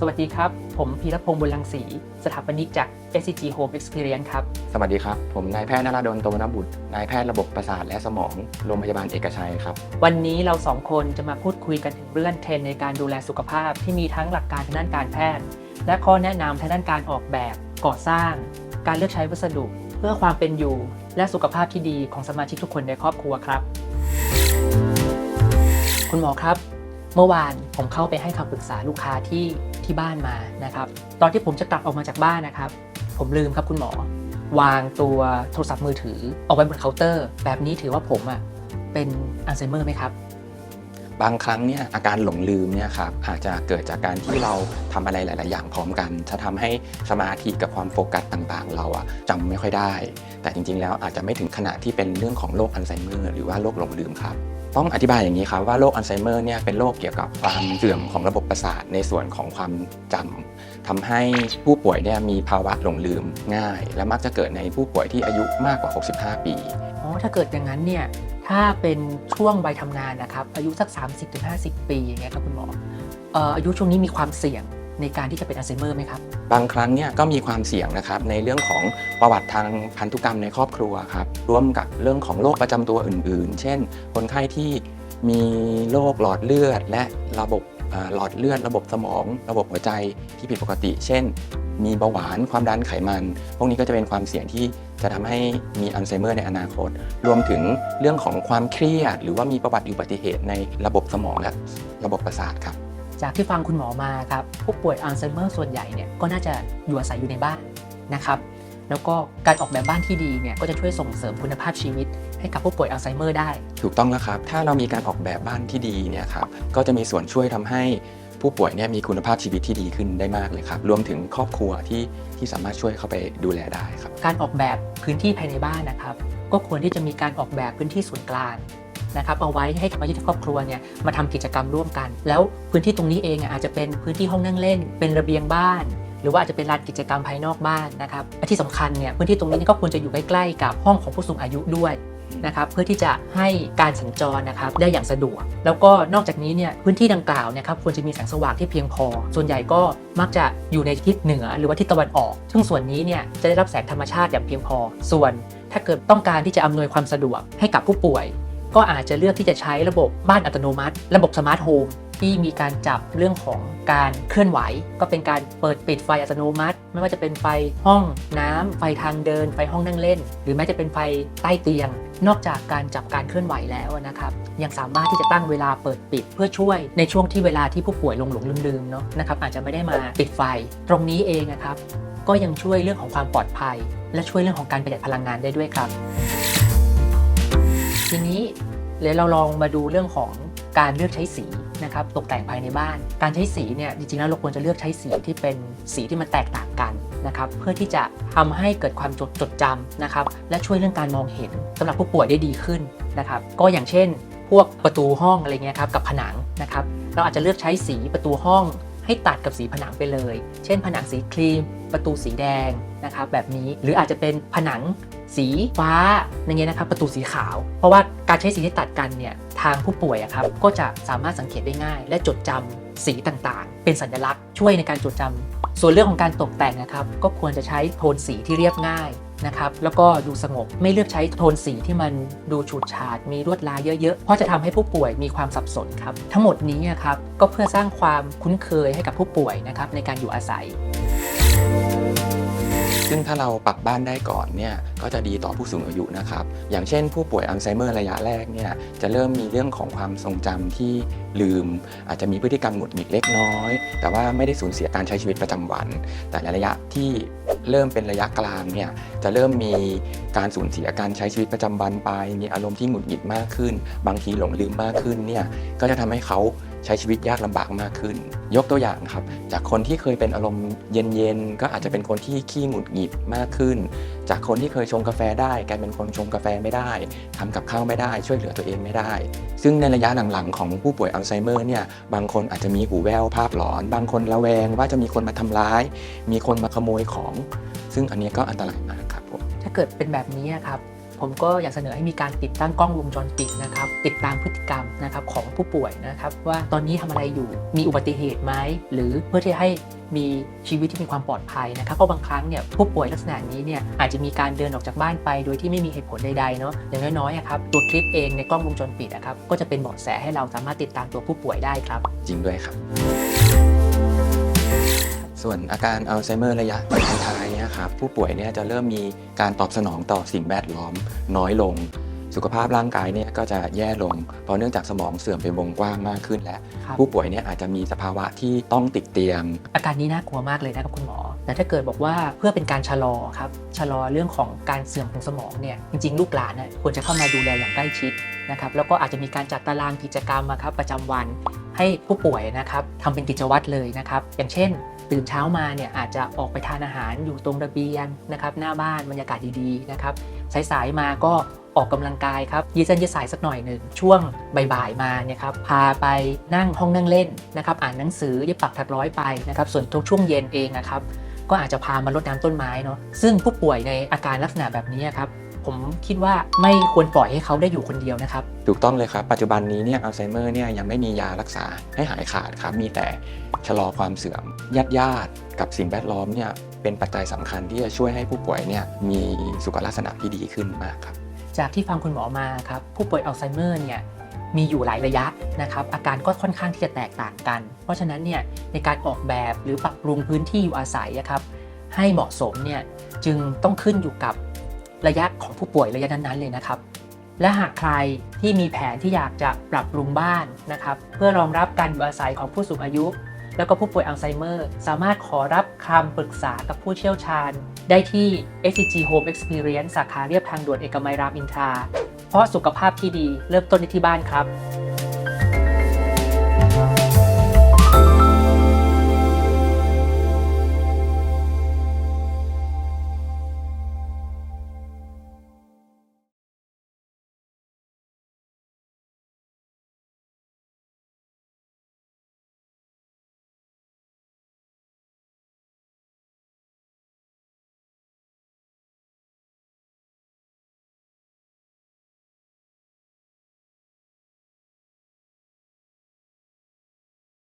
สวัสดีครับ ผมพีรพงศ์บุญรังสี สถาปนิกจาก SCG Home Experience ครับ สวัสดีครับ ผมนายแพทย์นราดลโตวนบุตร นายแพทย์ระบบประสาทและสมอง โรงพยาบาลเอกชัยครับ วันนี้เราสองคนจะมาพูดคุยกันถึงเรื่องเทรนด์ในการดูแลสุขภาพที่มีทั้งหลักการทางด้านการแพทย์ และข้อแนะนำทางด้านการออกแบบ ก่อสร้าง การเลือกใช้วัสดุ เพื่อความเป็นอยู่ และสุขภาพที่ดีของสมาชิกทุกคนในครอบครัวครับ คุณหมอครับ เมื่อวานผมเข้าไปให้คำปรึกษาลูกค้าที่ ที่บ้านมานะครับ ตอนที่ผมจะกลับออกมาจากบ้านนะครับ ผมลืมครับคุณหมอ วางตัวโทรศัพท์มือถือเอาไว้บนเคาน์เตอร์ แบบนี้ถือว่าผมอะเป็นอัลไซเมอร์ไหมครับ บางครั้งเนี่ยอาการหลงลืมเนี่ยครับอาจจะเกิดจากการที่เราทำอะไรหลาย ๆ อย่างพร้อมกัน จะทำให้สมาธิกับความโฟกัสต่าง ๆ เราอะจำไม่ค่อยได้ แต่จริง ๆ แล้วอาจจะไม่ถึงขนาดที่เป็นเรื่องของโรคอัลไซเมอร์หรือว่าโรคหลงลืมครับ ต้องอธิบายอย่างนี้ครับว่าโรคอัลไซเมอร์เนี่ยเป็นโรคเกี่ยวกับความเสื่อมของระบบประสาทในส่วนของความจำทำให้ผู้ป่วยเนี่ยมีภาวะหลงลืมง่าย และมักจะเกิดในผู้ป่วยที่อายุมากกว่า 65 ปีอ๋อถ้าเกิดอย่างนั้นเนี่ยถ้าเป็นช่วงวัยทำงานนะครับอายุสัก 30-50 ปีอย่างเงี้ยครับคุณหมออายุช่วงนี้มีความเสี่ยง ในการที่จะเป็นอัลไซเมอร์ไหมครับ บางครั้งเนี่ยก็มีความเสี่ยงนะครับในเรื่องของประวัติทางพันธุกรรมในครอบครัวครับร่วมกับเรื่องของโรคประจำตัวอื่น ๆ เช่น คนไข้ที่มีโรคหลอดเลือด และระบบหลอดเลือด ระบบสมอง ระบบหัวใจที่ผิดปกติ เช่น มีเบาหวานความดันไขมัน พวกนี้ก็จะเป็นความเสี่ยงที่จะทำให้มีอัลไซเมอร์ในอนาคต รวมถึงเรื่องของความเครียด หรือว่ามีประวัติอุบัติเหตุในระบบสมองและระบบประสาทครับ จากที่ฟังคุณหมอมาครับผู้ป่วยอัลไซเมอร์ส่วนใหญ่เนี่ยก็น่าจะอยู่อาศัยอยู่ในบ้านนะครับแล้วก็การออกแบบบ้านที่ดีเนี่ยก็จะช่วยส่งเสริมคุณภาพชีวิต ให้กับผู้ป่วยอัลไซเมอร์ได้ ถูกต้องแล้วครับ ถ้าเรามีการออกแบบบ้านที่ดีเนี่ยครับก็จะมีส่วนช่วยทำให้ผู้ป่วยเนี่ยมีคุณภาพชีวิตที่ดีขึ้นได้มากเลยครับรวมถึงครอบครัวที่ที่สามารถช่วยเข้าไปดูแลได้ครับการออกแบบพื้นที่ภายในบ้านนะครับ ก็ควรที่จะมีการออกแบบพื้นที่ส่วนกลาง นะครับเอาไว้ให้สมาชิกในครอบครัวเนี่ยมาทำกิจกรรมร่วมกัน แล้วพื้นที่ตรงนี้เองอาจจะเป็นพื้นที่ห้องนั่งเล่น เป็นระเบียงบ้าน หรือว่าอาจจะเป็นลานกิจกรรมภายนอกบ้านนะครับที่สำคัญเนี่ยพื้นที่ตรงนี้ก็ควรจะอยู่ใกล้ๆกับห้องของผู้สูงอายุด้วยนะครับเพื่อที่จะให้การสัญจรนะครับได้อย่างสะดวก แล้วก็นอกจากนี้เนี่ยพื้นที่ดังกล่าวเนะครับควรจะมีแสงสว่างที่เพียงพอ ส่วนใหญ่ก็มักจะอยู่ในทิศเหนือหรือว่าทิศตะวันออก ซึ่งส่วนนี้เนี่ยจะได้รับแสงธรรมชาติอย่างเพียงพอ ส่วนถ้าเกิดต้องการที่จะอำนวยความสะดวกให้กับผู้ป่วย ก็อาจจะเลือกที่จะใช้ระบบบ้านอัตโนมัติ ระบบสมาร์ทโฮมที่มีการจับเรื่องของการเคลื่อนไหว ก็เป็นการเปิดปิดไฟอัตโนมัติ ไม่ว่าจะเป็นไฟห้องน้ำไฟทางเดิน ไฟห้องนั่งเล่น หรือแม้จะเป็นไฟใต้เตียง นอกจากการจับการเคลื่อนไหวแล้วนะครับ ยังสามารถที่จะตั้งเวลาเปิดปิดเพื่อช่วยในช่วงที่เวลาที่ผู้ป่วยหลงหลงลืมลืมๆเนาะนะครับอาจจะไม่ได้มาปิดไฟ ตรงนี้เองนะครับ ก็ยังช่วยเรื่องของความปลอดภัย และช่วยเรื่องของการประหยัดพลังงานได้ด้วยครับ ทีนี้เดี๋ยวเราลองมาดูเรื่องของการเลือกใช้สีนะครับตกแต่งภายในบ้าน การใช้สีเนี่ยจริงๆแล้วเราควรจะเลือกใช้สีที่เป็นสีที่มันแตกต่างกันนะครับเพื่อที่จะทำให้เกิดความจดจดจำนะครับและช่วยเรื่องการมองเห็นสำหรับผู้ป่วยได้ดีขึ้นนะครับก็อย่างเช่น พวกประตูห้องอะไรเงี้ยครับกับผนังนะครับเราอาจจะเลือกใช้สีประตูห้อง ให้ตัดกับสีผนังไปเลย เช่น ผนังสีครีม ประตูสีแดงนะครับแบบนี้หรืออาจจะเป็นผนัง สีฟ้าอย่างเงี้ยนะครับประตูสีขาว เพราะว่าการใช้สีที่ตัดกันเนี่ยทางผู้ป่วยครับก็จะสามารถสังเกตได้ง่าย และจดจำสีต่างๆ เป็นสัญลักษณ์ช่วยในการจดจำส่วนเรื่องของการตกแต่งนะครับก็ควรจะใช้โทนสีที่เรียบง่ายนะครับแล้วก็ดูสงบไม่เลือกใช้โทนสีที่มันดูฉูดฉาดมีลวดลายเยอะๆ เพราะจะทำให้ผู้ป่วยมีความสับสนครับ ทั้งหมดนี้อะครับก็เพื่อสร้างความคุ้นเคยให้กับผู้ป่วยนะครับในการอยู่อาศัย ซึ่งถ้าเราปรับบ้านได้ก่อนเนี่ยก็จะดีต่อผู้สูงอายุนะครับ อย่างเช่นผู้ป่วยอัลไซเมอร์ระยะแรกเนี่ยจะเริ่มมีเรื่องของความทรงจำที่ลืม อาจจะมีพฤติกรรมหงุดหงิดเล็กน้อย แต่ว่าไม่ได้สูญเสียการใช้ชีวิตประจำวัน แต่ในระยะที่เริ่มเป็นระยะกลางเนี่ยจะเริ่มมีการสูญเสียการใช้ชีวิตประจำวันไป มีอารมณ์ที่หงุดหงิดมากขึ้น บางทีหลงลืมมากขึ้นเนี่ยก็จะทำให้เขาใช้ชีวิตยากลำบากมากขึ้น ยกตัวอย่างครับ จากคนที่เคยเป็นอารมณ์เย็นๆ ก็อาจจะเป็นคนที่ขี้หงุดหงิดมากขึ้น จากคนที่เคยชงกาแฟได้กลายเป็นคนชงกาแฟไม่ได้ทำกับข้าวไม่ได้ ช่วยเหลือตัวเองไม่ได้ ซึ่งในระยะหลังๆ ของผู้ป่วยอัลไซเมอร์เนี่ยบางคนอาจจะมีหูแววภาพหลอน บางคนระแวงว่าจะมีคนมาทำร้าย มีคนมาขโมยของ ซึ่งอันนี้ก็อันตรายมากครับผมถ้าเกิดเป็นแบบนี้อะครับ ผมก็อยากเสนอให้มีการติดตั้งกล้องวงจรปิดนะครับติดตามพฤติกรรมนะครับของผู้ป่วยนะครับว่าตอนนี้ทำอะไรอยู่มีอุบัติเหตุไหมหรือเพื่อที่ให้มีชีวิตที่มีความปลอดภัยนะครับเพราะบางครั้งเนี่ยผู้ป่วยลักษณะนี้เนี่ยอาจจะมีการเดินออกจากบ้านไปโดยที่ไม่มีเหตุผลใดๆเนาะอย่างน้อยๆครับตัวคลิปเองในกล้องวงจรปิดนะครับก็จะเป็นเบาะแสให้เราสามารถติดตามตัวผู้ป่วยได้ครับ จริงด้วยครับ ส่วนอาการอัลไซเมอร์ระยะท้าย นี่ยครับผู้ป่วยเนี่ยจะเริ่มมีการตอบสนองต่อสิ่งแวดล้อมน้อยลง สุขภาพร่างกายเนี่ยก็จะแย่ลง เพราะเนื่องจากสมองเสื่อมเป็นวงกว้างมากขึ้น และครับ ผู้ป่วยเนี่ยอาจจะมีสภาวะที่ต้องติดเตียง อาการนี้น่ากลัวมากเลยนะครับคุณหมอแต่ถ้าเกิดบอกว่าเพื่อเป็นการชะลอครับชะลอเรื่องของการเสื่อมของสมองเนี่ยจริงๆ ลูกหลานน่ะควรจะเข้ามาดูแลอย่างใกล้ชิดนะครับแล้วก็อาจจะมีการจัดตารางกิจกรรมอะครับประจำวันให้ผู้ป่วยนะครับทำเป็นกิจวัตรเลยนะครับอย่างเช่น ตื่นเช้ามาเนี่ยอาจจะออกไปทานอาหารอยู่ตรงระเบียงนะครับหน้าบ้านบรรยากาศดีๆนะครับสายๆมาก็ออกกำลังกายครับยืดเส้นยืดสายสักหน่อยหนึ่งช่วงบ่ายๆมาเนี่ยครับพาไปนั่งห้องนั่งเล่นนะครับอ่านหนังสือเย็บปักถักร้อยไปนะครับส่วนทุกช่วงเย็นเองนะครับก็อาจจะพามารดน้ำต้นไม้เนาะซึ่งผู้ป่วยในอาการลักษณะแบบนี้ครับ ผมคิดว่าไม่ควรปล่อยให้เขาได้อยู่คนเดียวนะครับ ถูกต้องเลยครับ ปัจจุบันนี้เนี่ยอัลไซเมอร์เนี่ยยังไม่มียารักษาให้หายขาดครับ มีแต่ชะลอความเสื่อมญาติญาติๆกับสิ่งแวดล้อมเนี่ยเป็นปัจจัยสำคัญที่จะช่วยให้ผู้ป่วยเนี่ยมีสุขลักษณะที่ดีขึ้นมากครับ จากที่ฟังคุณหมอมาครับผู้ป่วยอัลไซเมอร์เนี่ยมีอยู่หลายระยะนะครับอาการก็ค่อนข้างที่จะแตกต่างกัน เพราะฉะนั้นเนี่ยในการออกแบบหรือปรับปรุงพื้นที่อยู่อาศัยอะครับให้เหมาะสมเนี่ยจึงต้องขึ้นอยู่กับ ระยะของผู้ป่วยระยะนั้นๆเลยนะครับ และหากใครที่มีแผนที่อยากจะปรับปรุงบ้านนะครับ เพื่อรองรับการอยู่อาศัยของผู้สูงอายุ แล้วก็ผู้ป่วยอัลไซเมอร์ สามารถขอรับคำปรึกษากับผู้เชี่ยวชาญ ได้ที่ SCG Home Experience สาขาเรียบทางด่วนเอกมัยรามอินทรา เพราะสุขภาพที่ดีเริ่มต้นที่บ้านครับ